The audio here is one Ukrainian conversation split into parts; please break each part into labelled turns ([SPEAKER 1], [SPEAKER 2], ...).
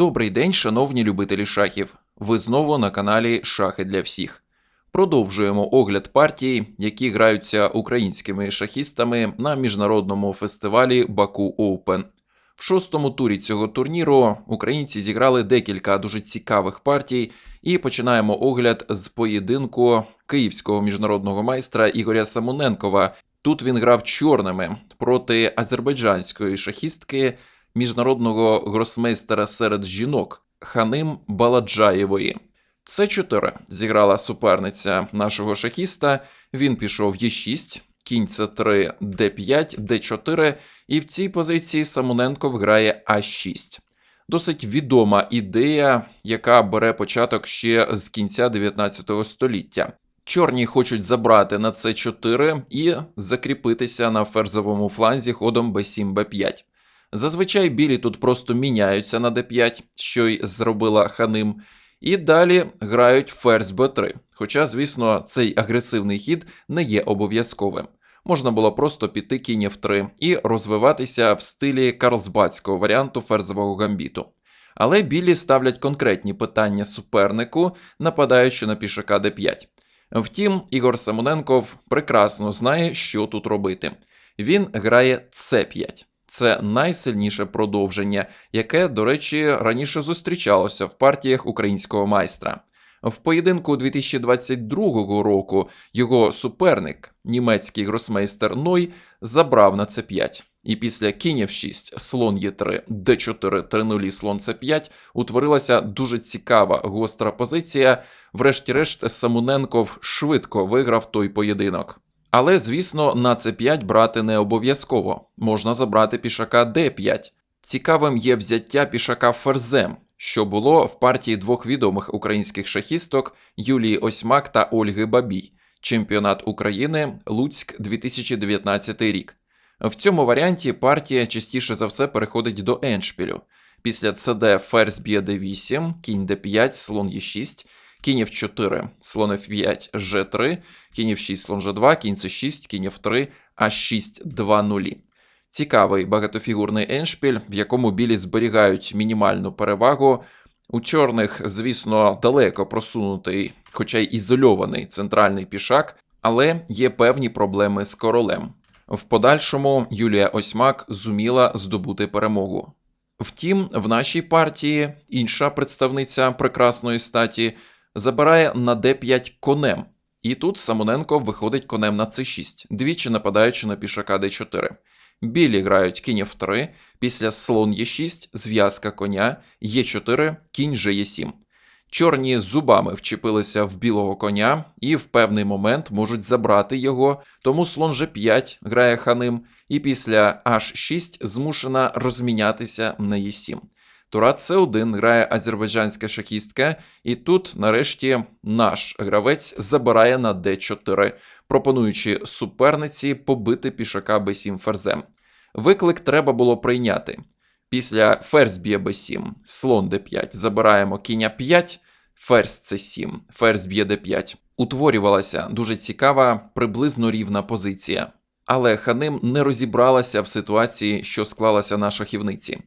[SPEAKER 1] Добрий день, шановні любителі шахів. Ви знову на каналі Шахи для всіх. Продовжуємо огляд партій, які граються українськими шахістами на міжнародному фестивалі Баку Open. В шостому турі цього турніру українці зіграли декілька дуже цікавих партій, і починаємо огляд з поєдинку київського міжнародного майстра Ігоря Самоненкова. Тут він грав чорними проти азербайджанської шахістки міжнародного гросмейстера серед жінок Ханим Баладжаєвої. С4 зіграла суперниця нашого шахіста. Він пішов Е6, кінь С3, Д5, Д4, і в цій позиції Самоненков грає А6. Досить відома ідея, яка бере початок ще з кінця 19 століття. Чорні хочуть забрати на С4 і закріпитися на ферзовому фланзі ходом Б7, Б5. Зазвичай білі тут просто міняються на d5, що й зробила Ханим, і далі грають ферзь b3. Хоча, звісно, цей агресивний хід не є обов'язковим. Можна було просто піти кінь f3 і розвиватися в стилі карлсбадського варіанту ферзового гамбіту. Але білі ставлять конкретні питання супернику, нападаючи на пішака d5. Втім, Ігор Самоненков прекрасно знає, що тут робити. Він грає c5. Це найсильніше продовження, яке, до речі, раніше зустрічалося в партіях українського майстра. В поєдинку 2022 року його суперник, німецький гросмейстер Ной, забрав на С5. І після кінь F6, слон Е3, Д4, 3 слон С5 утворилася дуже цікава гостра позиція. Врешті-решт, Самуненков швидко виграв той поєдинок. Але, звісно, на c5 брати не обов'язково. Можна забрати пішака d5. Цікавим є взяття пішака ферзем, що було в партії двох відомих українських шахісток Юлії Осьмак та Ольги Бабій, чемпіонат України Луцьк 2019 рік. В цьому варіанті партія частіше за все переходить до еншпілю. Після cd ферзь б'є d8, кінь d5, слон e6, кінь f4, слон f5, g3, кінь f6, слон g2, кінь c6, кінь f3, а6, 2 нулі. Цікавий багатофігурний еншпіль, в якому білі зберігають мінімальну перевагу. У чорних, звісно, далеко просунутий, хоча й ізольований центральний пішак, але є певні проблеми з королем. В подальшому Юлія Осьмак зуміла здобути перемогу. Втім, в нашій партії інша представниця прекрасної статі забирає на d5 конем. І тут Самоненко виходить конем на c6, двічі нападаючи на пішака d4. Білі грають кінь f3, після слон e6, зв'язка коня, e4, кінь же e7. Чорні зубами вчепилися в білого коня і в певний момент можуть забрати його, тому слон g5 грає ханим, і після h6 змушена розмінятися на e7. Тура С1 грає азербайджанська шахістка, і тут, нарешті, наш гравець забирає на d4, пропонуючи суперниці побити пішака b7 ферзем. Виклик треба було прийняти. Після ферзь б'є b7, слон d5, забираємо кінь 5, ферзь c7, ферзь б'є d5. Утворювалася дуже цікава, приблизно рівна позиція. Але Ханим не розібралася в ситуації, що склалася на шахівниці.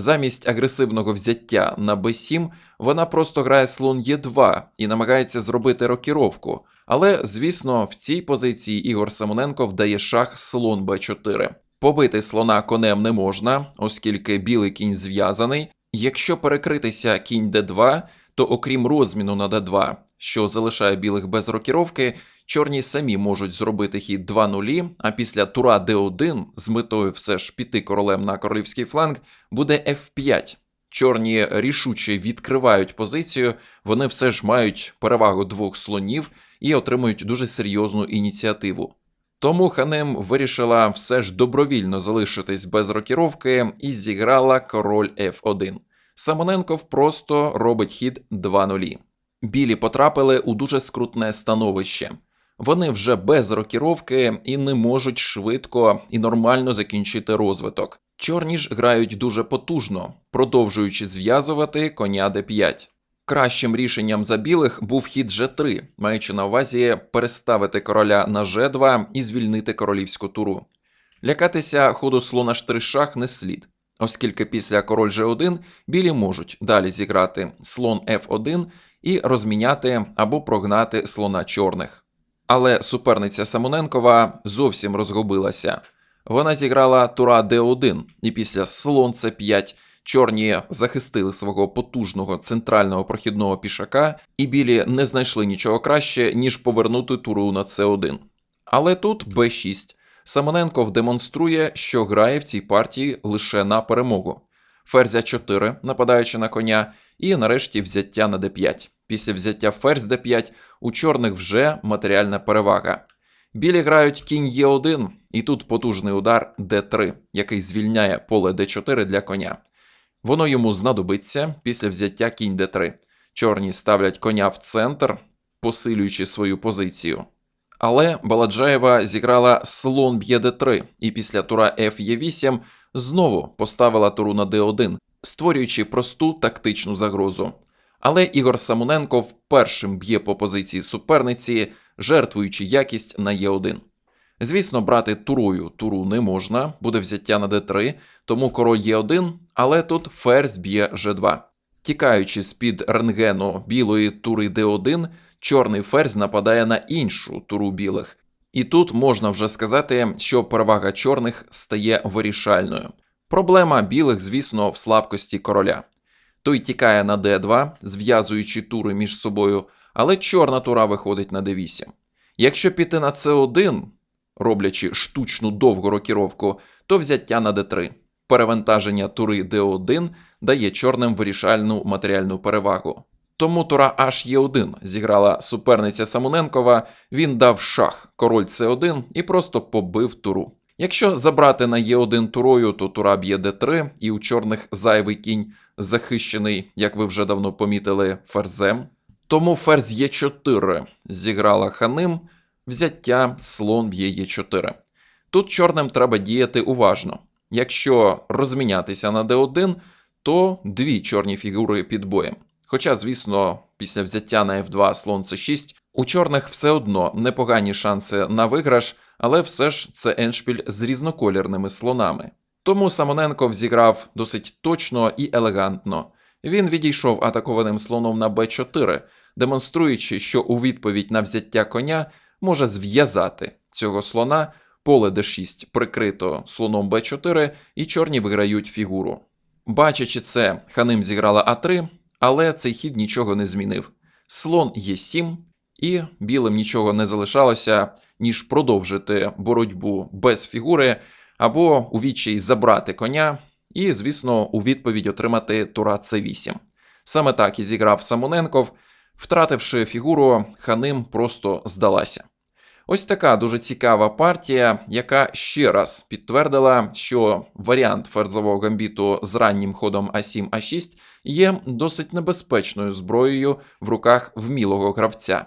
[SPEAKER 1] Замість агресивного взяття на b7 вона просто грає слон e2 і намагається зробити рокіровку. Але, звісно, в цій позиції Ігор Самоненко вдає шах слон b4. Побити слона конем не можна, оскільки білий кінь зв'язаний. Якщо перекритися кінь d2, то окрім розміну на d2, що залишає білих без рокіровки, чорні самі можуть зробити хід 2 нулі, а після тура d1 з метою все ж піти королем на королівський фланг буде f5. Чорні рішуче відкривають позицію, вони все ж мають перевагу двох слонів і отримують дуже серйозну ініціативу. Тому Ханем вирішила все ж добровільно залишитись без рокіровки і зіграла король F1. Самоненков просто робить хід 2 нулі. Білі потрапили у дуже скрутне становище. Вони вже без рокіровки і не можуть швидко і нормально закінчити розвиток. Чорні ж грають дуже потужно, продовжуючи зв'язувати коня d5. Кращим рішенням за білих був хід G3, маючи на увазі переставити короля на G2 і звільнити королівську туру. Лякатися ходу слона штришах не слід. оскільки після король G1 білі можуть далі зіграти слон F1 і розміняти або прогнати слона чорних. Але суперниця Самоненкова зовсім розгубилася. Вона зіграла тура D1, і після слон C5 чорні захистили свого потужного центрального прохідного пішака, і білі не знайшли нічого краще, ніж повернути туру на C1. Але тут B6. Самоненков демонструє, що грає в цій партії лише на перемогу. Ферзя 4, нападаючи на коня, і нарешті взяття на d5. Після взяття ферзь d5 у чорних вже матеріальна перевага. Білі грають кінь Е1, і тут потужний удар d3, який звільняє поле d4 для коня. Воно йому знадобиться після взяття кінь d3. Чорні ставлять коня в центр, посилюючи свою позицію. Але Баладжаєва зіграла слон б'є d3, і після тура Ф'Е8 знову поставила туру на d1, створюючи просту тактичну загрозу. Але Ігор Самоненков першим б'є по позиції суперниці, жертвуючи якість на Е1. Звісно, брати турою туру не можна, буде взяття на d3, тому король Е1, але тут ферзь б'є G2. Тікаючи з-під рентгену білої тури d1, чорний ферзь нападає на іншу туру білих. І тут можна вже сказати, що перевага чорних стає вирішальною. Проблема білих, звісно, в слабкості короля. Той тікає на d2, зв'язуючи тури між собою, але чорна тура виходить на d8. Якщо піти на c1, роблячи штучну довгу рокіровку, то взяття на d3. Перевантаження тури d1 дає чорним вирішальну матеріальну перевагу. Тому тура H1 зіграла суперниця Самоненкова, він дав шах король c1 і просто побив туру. Якщо забрати на Е1 турою, то тура б'є d3, і у чорних зайвий кінь захищений, як ви вже давно помітили, ферзем. Тому ферзь Е4 зіграла ханим, взяття слон б'є Е4. Тут чорним треба діяти уважно. Якщо розмінятися на d1, то дві чорні фігури під боєм. Хоча, звісно, після взяття на f2 слон c6 у чорних все одно непогані шанси на виграш, але все ж це еншпіль з різноколірними слонами. Тому Самоненков зіграв досить точно і елегантно. Він відійшов атакованим слоном на b4, демонструючи, що у відповідь на взяття коня може зв'язати цього слона, поле d6 прикрито слоном b4, і чорні виграють фігуру. Бачачи це, ханим зіграла а3, але цей хід нічого не змінив. Слон Е7, і білим нічого не залишалося, ніж продовжити боротьбу без фігури, або у відчай забрати коня, і, звісно, у відповідь отримати тура С8. Саме так і зіграв Самоненков, втративши фігуру, ханим просто здалася. Ось така дуже цікава партія, яка ще раз підтвердила, що варіант ферзового гамбіту з раннім ходом А7 А6 є досить небезпечною зброєю в руках вмілого гравця.